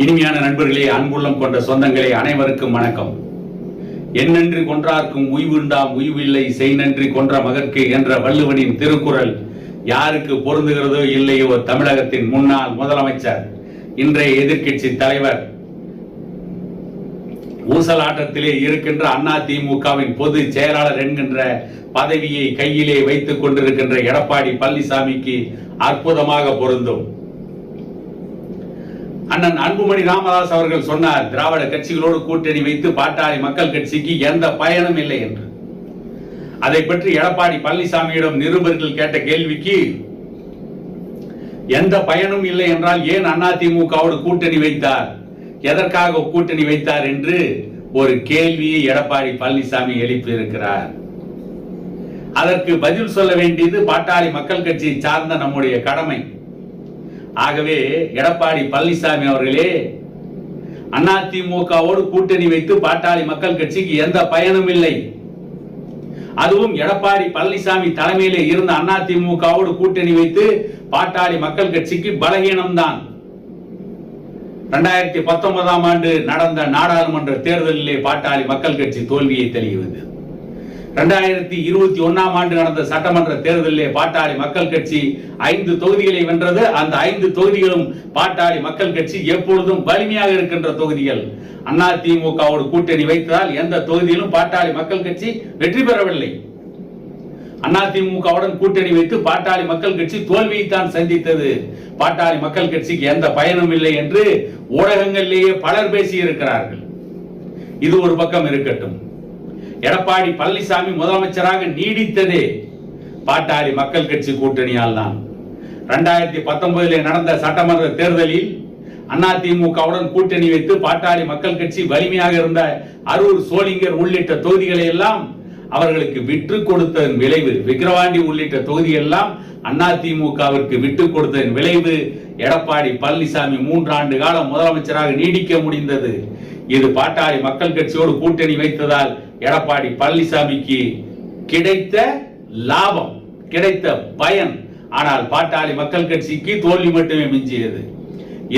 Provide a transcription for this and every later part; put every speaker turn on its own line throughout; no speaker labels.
இனிமையான நண்பர்களே அன்புள்ளம் கொண்ட சொந்தங்களே அனைவருக்கும் வணக்கம் என் நன்றி கொன்றார்க்கும் உய்வுண்டாம் உய்வில்லை செய் நன்றி கொன்ற மகற்கு என்ற வள்ளுவனின் திருக்குறள் யாருக்கு பொருந்துகிறதோ இல்லையோ தமிழகத்தின் முன்னாள் முதலமைச்சர் இன்றைய எதிர்கட்சி தலைவர் ஊசலாட்டத்திலே இருக்கின்ற அண்ணா திமுகவின் பொது செயலாளர் என்கின்ற பதவியை கையிலே வைத்துக் கொண்டிருக்கின்ற எடப்பாடி பழனிசாமிக்கு அற்புதமாக பொருந்தும் அண்ணன் அன்புமணி ராமதாஸ் அவர்கள் சொன்னார் திராவிட கட்சிகளோடு கூட்டணி வைத்து பாட்டாளி மக்கள் கட்சிக்கு எந்த பயனும் இல்லை என்று அதை பற்றி எடப்பாடி பழனிசாமியிடம் நிருபர்கள் கேட்ட கேள்விக்கு எந்த பயனும் இல்லை என்றால் ஏன் அதிமுகவோடு கூட்டணி வைத்தார் எதற்காக கூட்டணி வைத்தார் என்று ஒரு கேள்வியை எடப்பாடி பழனிசாமி எழுப்பியிருக்கிறார் அதற்கு பதில் சொல்ல வேண்டியது பாட்டாளி மக்கள் கட்சியை சார்ந்த நம்முடைய கடமை ஆகவே எடப்பாடி பழனிசாமி அவர்களே அதிமுகவோடு கூட்டணி வைத்து பாட்டாளி மக்கள் கட்சிக்கு எந்த பயனும் இல்லை அதுவும் எடப்பாடி பழனிசாமி தலைமையிலே இருந்த அதிமுகவோடு கூட்டணி வைத்து பாட்டாளி மக்கள் கட்சிக்கு பலகீனம்தான் ரெண்டாயிரத்தி பத்தொன்பதாம் ஆண்டு நடந்த நாடாளுமன்ற தேர்தலிலே பாட்டாளி மக்கள் கட்சி தோல்வியை தெளிவந்தது ரெண்டாயிரத்தி இருபத்தி ஒன்னாம் ஆண்டு நடந்த சட்டமன்ற தேர்தலிலே பாட்டாளி மக்கள் கட்சி ஐந்து தொகுதிகளை வென்றது அந்த ஐந்து தொகுதிகளும் பாட்டாளி மக்கள் கட்சி எப்பொழுதும் வலிமையாக இருக்கின்ற தொகுதிகள் அண்ணா திமுகவோடு கூட்டணி வைத்ததால் எந்த தொகுதியிலும் பாட்டாளி மக்கள் கட்சி வெற்றி பெறவில்லை அண்ணா திமுகவுடன் கூட்டணி வைத்து பாட்டாளி மக்கள் கட்சி தோல்வியைத்தான் சந்தித்தது பாட்டாளி மக்கள் கட்சிக்கு எந்த பயனும் இல்லை என்று ஊடகங்களிலேயே பலர் பேசியிருக்கிறார்கள் இது ஒரு பக்கம் இருக்கட்டும் எடப்பாடி பழனிசாமி முதலமைச்சராக நீடித்ததே பாட்டாளி மக்கள் கட்சி கூட்டணியால் தான் ரெண்டாயிரத்தி பத்தொன்பதில் நடந்த சட்டமன்ற தேர்தலில் அதிமுகவுடன் கூட்டணி வைத்து பாட்டாளி மக்கள் கட்சி வலிமையாக இருந்த அரூர் சோளிங்கர் உள்ளிட்ட தொகுதிகளை எல்லாம் அவர்களுக்கு விற்று கொடுத்ததன் விளைவு விக்கிரவாண்டி உள்ளிட்ட தொகுதியெல்லாம் அதிமுகவிற்கு விட்டு கொடுத்ததன் விளைவு எடப்பாடி பழனிசாமி மூன்று ஆண்டு காலம் முதலமைச்சராக நீடிக்க முடிந்தது இது பாட்டாளி மக்கள் கட்சியோடு கூட்டணி வைத்ததால் எடப்பாடி பழனிசாமிக்கு கிடைத்த லாபம் கிடைத்த பயன் ஆனால் பாட்டாளி மக்கள் கட்சிக்கு தோல்வி மட்டுமே மிஞ்சியது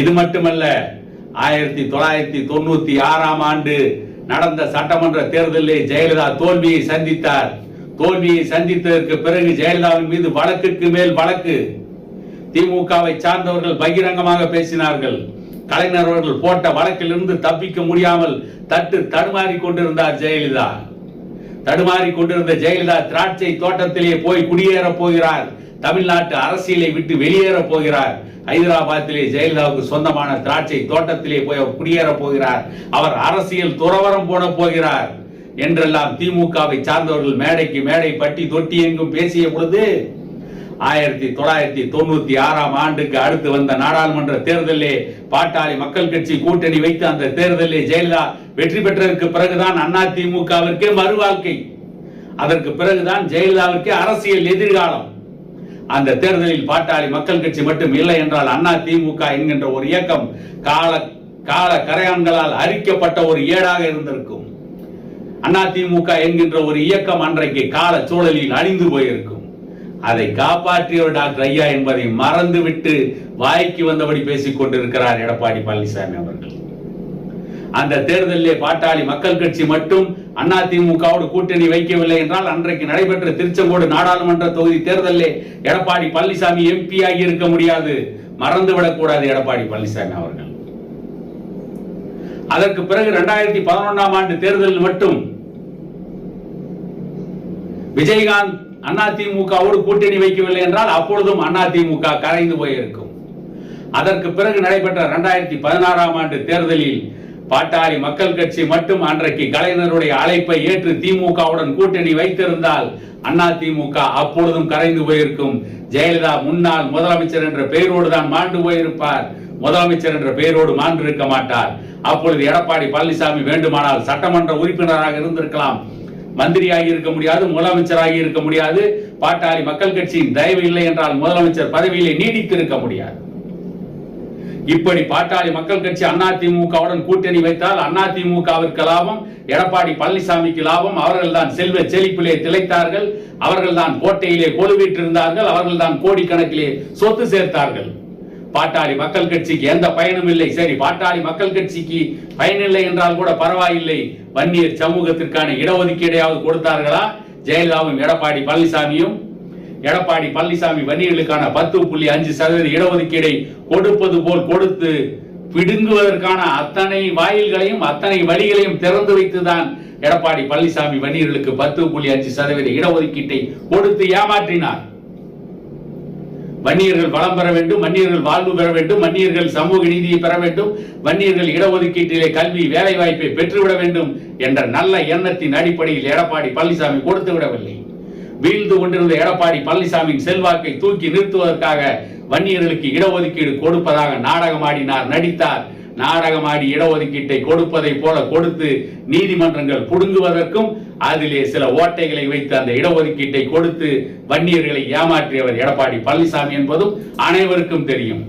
இது மட்டுமல்ல ஆயிரத்தி தொள்ளாயிரத்தி தொண்ணூத்தி ஆறாம் ஆண்டு நடந்த சட்டமன்ற தேர்தலில் ஜெயலலிதா தோல்வியை சந்தித்தார் தோல்வியை சந்தித்ததற்கு பிறகு ஜெயலலிதாவின் மீது வழக்குக்கு மேல் வழக்கு திமுகவை சார்ந்தவர்கள் பகிரங்கமாக பேசினார்கள் கலைஞர் அவர்கள் போட்ட வழக்கிலிருந்து தப்பிக்க முடியாமல் தட்டு தடுமாறி கொண்டிருந்தார் ஜெயலலிதா தடுமாறி கொண்டிருந்த ஜெயலலிதா திராட்சை தோட்டத்திலே போய் குடியேற போகிறார் தமிழ்நாட்டு அரசியலை விட்டு வெளியேற போகிறார் ஹைதராபாத்திலே ஜெயலலிதாவுக்கு சொந்தமான திராட்சை தோட்டத்திலே போய் அவர் குடியேற போகிறார் அவர் அரசியல் துறவரம் போட போகிறார் என்றெல்லாம் திமுகவை சார்ந்தவர்கள் மேடைக்கு மேடை பட்டி தொட்டி எங்கும் பேசிய பொழுது ஆயிரத்தி தொள்ளாயிரத்தி தொண்ணூத்தி ஆறாம் ஆண்டுக்கு அடுத்து வந்த நாடாளுமன்ற தேர்தலே பாட்டாளி மக்கள் கட்சி கூட்டணி வைத்த அந்த தேர்தலில் ஜெயலலிதா வெற்றி பெற்றதற்கு பிறகுதான் அதிமுகவிற்கே மறுவாழ்க்கை அதற்கு பிறகுதான் ஜெயலலிதாவிற்கே அரசியல் எதிர்காலம் அந்த தேர்தலில் பாட்டாளி மக்கள் கட்சி மட்டும் இல்லை என்றால் அண்ணா திமுக என்கின்ற ஒரு இயக்கம் கால கால கரையான்களால் அரிக்கப்பட்ட ஒரு ஏடாக இருந்திருக்கும் அண்ணா திமுக என்கின்ற ஒரு இயக்கம் அன்றைக்கு கால சூழலில் அழிந்து போயிருக்கும் அதை காப்பாற்றியவர் டாக்டர் ஐயா என்பதை மறந்து விட்டு வாய்க்கு வந்தபடி பேசிக் கொண்டிருக்கிறார் எடப்பாடி பழனிசாமி அவர்கள் அந்த தேர்தலிலே பாட்டாளி மக்கள் கட்சி மட்டும் அதிமுகவோடு கூட்டணி வைக்கவில்லை என்றால் அன்றைக்கு நடைபெற்ற திருச்செங்கோடு நாடாளுமன்ற தொகுதி தேர்தலிலே எடப்பாடி பழனிசாமி எம்பி ஆகி இருக்க முடியாது மறந்துவிடக்கூடாது எடப்பாடி பழனிசாமி அவர்கள் அதற்கு பிறகு இரண்டாயிரத்தி பதினொன்றாம் ஆண்டு தேர்தலில் மட்டும் விஜயகாந்த் அதிமுகவோடு கூட்டணி வைக்கவில்லை என்றால் அப்பொழுதும் அதிமுக கரைந்து போயிருக்கும் அதற்கு பிறகு நடைபெற்ற இரண்டாயிரத்தி பதினாறாம் ஆண்டு தேர்தலில் பாட்டாளி மக்கள் கட்சி மட்டும் அன்றைக்கு கலைஞருடைய அழைப்பை ஏற்று திமுகவுடன் கூட்டணி வைத்திருந்தால் அண்ணா திமுக அப்பொழுதும் கரைந்து போயிருக்கும் ஜெயலலிதா முன்னாள் முதலமைச்சர் என்ற பெயரோடு தான் மாண்டு போயிருப்பார் முதலமைச்சர் என்ற பெயரோடு மாண்டு இருக்க மாட்டார் அப்பொழுது எடப்பாடி பழனிசாமி வேண்டுமானால் சட்டமன்ற உறுப்பினராக இருந்திருக்கலாம் மந்திரியாகி இருக்க முடியாது முதலமைச்சராகி இருக்க முடியாது பாட்டாளி மக்கள் கட்சியின் தயவு இல்லை என்றால் முதலமைச்சர் பதவியிலே நீடித்திருக்க முடியாது இப்படி பாட்டாளி மக்கள் கட்சி அதிமுகவுடன் கூட்டணி வைத்தால் அதிமுகவிற்கு லாபம் எடப்பாடி பழனிசாமிக்கு லாபம் அவர்கள் தான் செல்வ செழிப்பிலே திளைத்தார்கள் அவர்கள் தான் கோட்டையிலே கொலுவிட்டிருந்தார்கள் அவர்கள் தான் கோடிக்கணக்கிலே சொத்து சேர்த்தார்கள் பாட்டாளி மக்கள் கட்சிக்கு எந்த பயனும் இல்லை சரி பாட்டாளி மக்கள் கட்சிக்கு பயனில்லை என்றால் கூட பரவாயில்லை வன்னியர் சமூகத்திற்கான இடஒதுக்கீடையாவது கொடுத்தார்களா ஜெயலலிதாவும் எடப்பாடி பழனிசாமியும் எடப்பாடி பழனிசாமி வன்னியர்களுக்கான பத்து புள்ளி அஞ்சு சதவீத இடஒதுக்கீடை கொடுப்பது போல் கொடுத்து பிடுங்குவதற்கான அத்தனை வாயில்களையும் அத்தனை வழிகளையும் திறந்து வைத்துதான் எடப்பாடி பழனிசாமி வன்னியர்களுக்கு பத்து புள்ளி அஞ்சு சதவீத இடஒதுக்கீட்டை கொடுத்து ஏமாற்றினார் வன்னியர்கள் பலம் பெற வேண்டும் வன்னியர்கள் வாழ்வு பெற வேண்டும் வன்னியர்கள் சமூக நீதியை பெற வேண்டும் வன்னியர்கள் இடஒதுக்கீட்டிலே கல்வி வேலை வாய்ப்பை பெற்றுவிட வேண்டும் என்ற நல்ல எண்ணத்தின் அடிப்படையில் எடப்பாடி பழனிசாமி கொடுத்து விடவில்லை வீழ்ந்து கொண்டிருந்த எடப்பாடி பழனிசாமியின் செல்வாக்கை தூக்கி நிறுத்துவதற்காக வன்னியர்களுக்கு இடஒதுக்கீடு கொடுப்பதாக நாடகமாடினார் நடித்தார் நாடகமாடி இடஒதுக்கீட்டை கொடுப்பதை போல கொடுத்து நீதிமன்றங்கள் புடுங்குவதற்கும் அதிலே சில ஓட்டைகளை வைத்து அந்த இடஒதுக்கீட்டை கொடுத்து வன்னியர்களை ஏமாற்றியவர் எடப்பாடி பழனிசாமி என்பதும் அனைவருக்கும் தெரியும்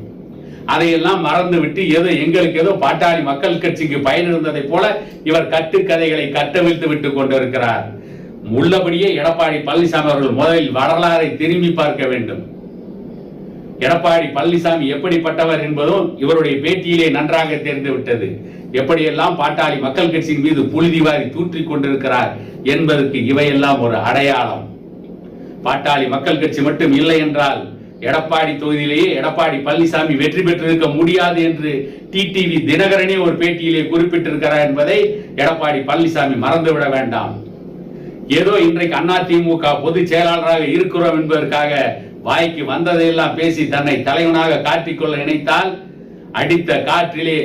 அதையெல்லாம் மறந்துவிட்டு ஏதோ எங்களுக்கு ஏதோ பாட்டாளி மக்கள் கட்சிக்கு பயன் இருந்ததை போல இவர் கட்டு கதைகளை கட்டவிழ்த்து விட்டுக் கொண்டிருக்கிறார் உள்ளபடியே எடப்பாடி பழனிசாமி அவர்கள் முதலில் வரலாறை திரும்பி பார்க்க வேண்டும் எடப்பாடி பழனிசாமி எப்படிப்பட்டவர் என்பதும் இவருடைய பேட்டியிலே நன்றாக தெரிந்துவிட்டது எப்படியெல்லாம் பாட்டாளி மக்கள் கட்சியின் மீது புழுதிவாரி தூற்றி கொண்டிருக்கிறார் என்பதற்கு இவையெல்லாம் ஒரு அடையாளம் பாட்டாளி மக்கள் கட்சி மட்டும் இல்லை என்றால் எடப்பாடி தொகுதியிலேயே எடப்பாடி பழனிசாமி வெற்றி பெற்றிருக்க முடியாது என்று டிடிவி தினகரனே ஒரு பேட்டியிலே குறிப்பிட்டிருக்கிறார் என்பதை எடப்பாடி பழனிசாமி மறந்துவிட வேண்டாம் ஏதோ இன்றைக்கு அதிமுக பொதுச் செயலாளராக இருக்கிறோம் என்பதற்காக வாய்க்கு வந்ததையெல்லாம் பேசி தன்னை தலைவனாக காட்டிக்கொள்ள நினைத்தால் அடித்த காற்றிலே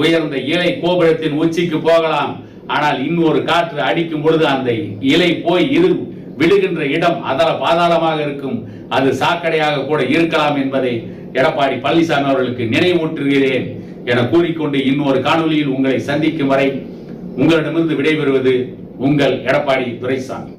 உயர்ந்த இலை கோபுரத்தின் உச்சிக்கு போகலாம் ஆனால் இன்னொரு காற்று அடிக்கும் பொழுது அந்த இலை போய் இரு விடுகின்ற இடம் அதர பாதாளமாக இருக்கும் அது சாக்கடையாக கூட இருக்கலாம் என்பதை எடப்பாடி பழனிசாமி அவர்களுக்கு நினைவூற்றுகிறேன் என கூறிக்கொண்டு இன்னொரு காணொலியில் உங்களை சந்திக்கும் வரை உங்களிடமிருந்து விடைபெறுவது உங்கள் எடப்பாடி துரைசாமி